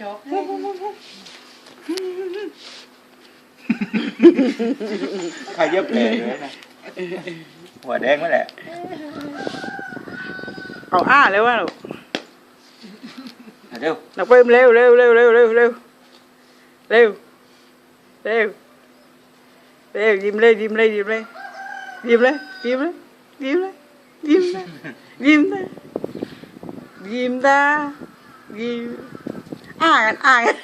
ช็อก ใครเย็บแผลเลยนะหัวแดงไม่แหละ เอาอ้าเร็วว่าลูก อ่ะเร็ว นักเพิ่มเร็วเร็วเร็วเร็วเร็วเร็วเร็วเร็วเร็วยิ้มเลยยิ้มเลยยิ้มเลยยิ้มเลยยิ้มเลยยิ้มเลยยิ้มเลยยิ้มเลยยิ้มตายิ้ม อ่ากันอ่ากัน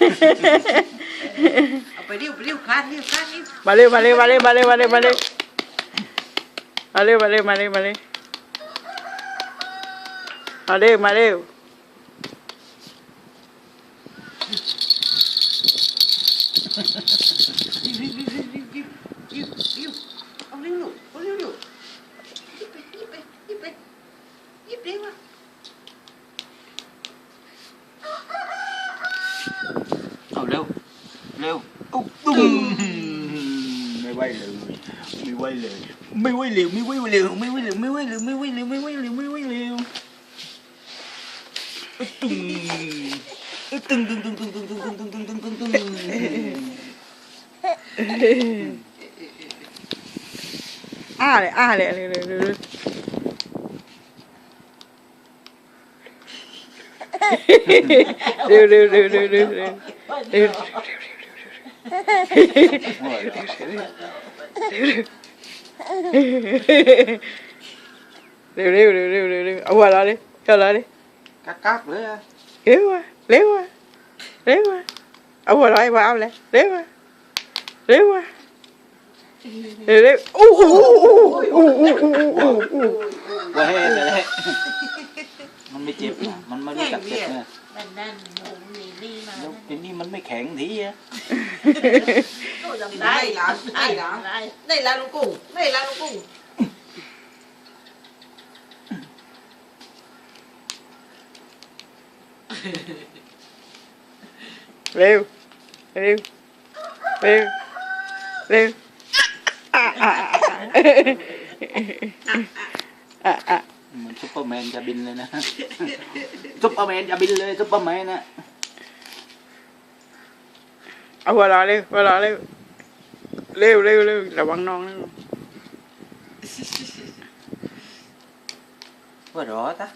เอาไปเร็วไปเร็วคลานเร็วคลานเร็วมาเร็วมาเร็วมาเร็วมาเร็วมาเร็วมาเร็วมาเร็วมาเร็วมาเร็วมาเร็วมาเร็วมาเร็ว เร็วเร็วเร็วเร็วเร็วเร็วเร็วเอาเร็วลูกเอาเร็วลูกยิบไปยิบไปยิบไปยิบเร็วอะ เอาเร็วเร็วอุ๊บตุ้มไม่ไหวเลยไม่ไหวเลยไม่ไหวเร็วไม่ไหวเร็วไม่ไหวเร็วไม่ไหวเร็วไม่ไหวเร็วไม่ไหวเร็วไม่ไหวเร็วตุ้มตึงตึงตึงตึงตึงตึงตึงตึงตึงตึงตึงอ่าเลยอ่าเลยเร็วเร็วเร็วเร็วเร็วเร็วเร็วเร็วเร็วเร็วเร็วเร็วหัวเราะเร็วเร็วเร็วเร็วเร็วเร็วเอาหัวเราะเลยเอาเราะเลยกักกักเลยอะเร็วอะเร็วอะเร็วอะเอาหัวเราะให้พ่อเอาเลยเร็วอะเร็ว đều đều đều đều đều đều ông qua đó đi cho lại đi cắt cắt nữa léo qua léo qua léo qua ông qua đó em qua ông lại léo qua léo qua đều đều u u u u u u u u u mình mới chịp mà mình mới cắt chịp nè นูนี่นี่มาแล้วทีนี้มันไม่แข็งทีอะได้หลานได้หลานได้หลานลุงกุ้งได้หลานลุงกุ้งเร็วเร็วเร็วเร็วอะอะอะอะอะเหมือนซุปเปอร์แมนจะบินเลยนะซุปเปอร์แมนจะบินเลยซุปเปอร์แมนนะ เอาเวเราเร็วเวเราเร็วเร็วเร็วเร็วระวังน้องนะว่าหรอตะ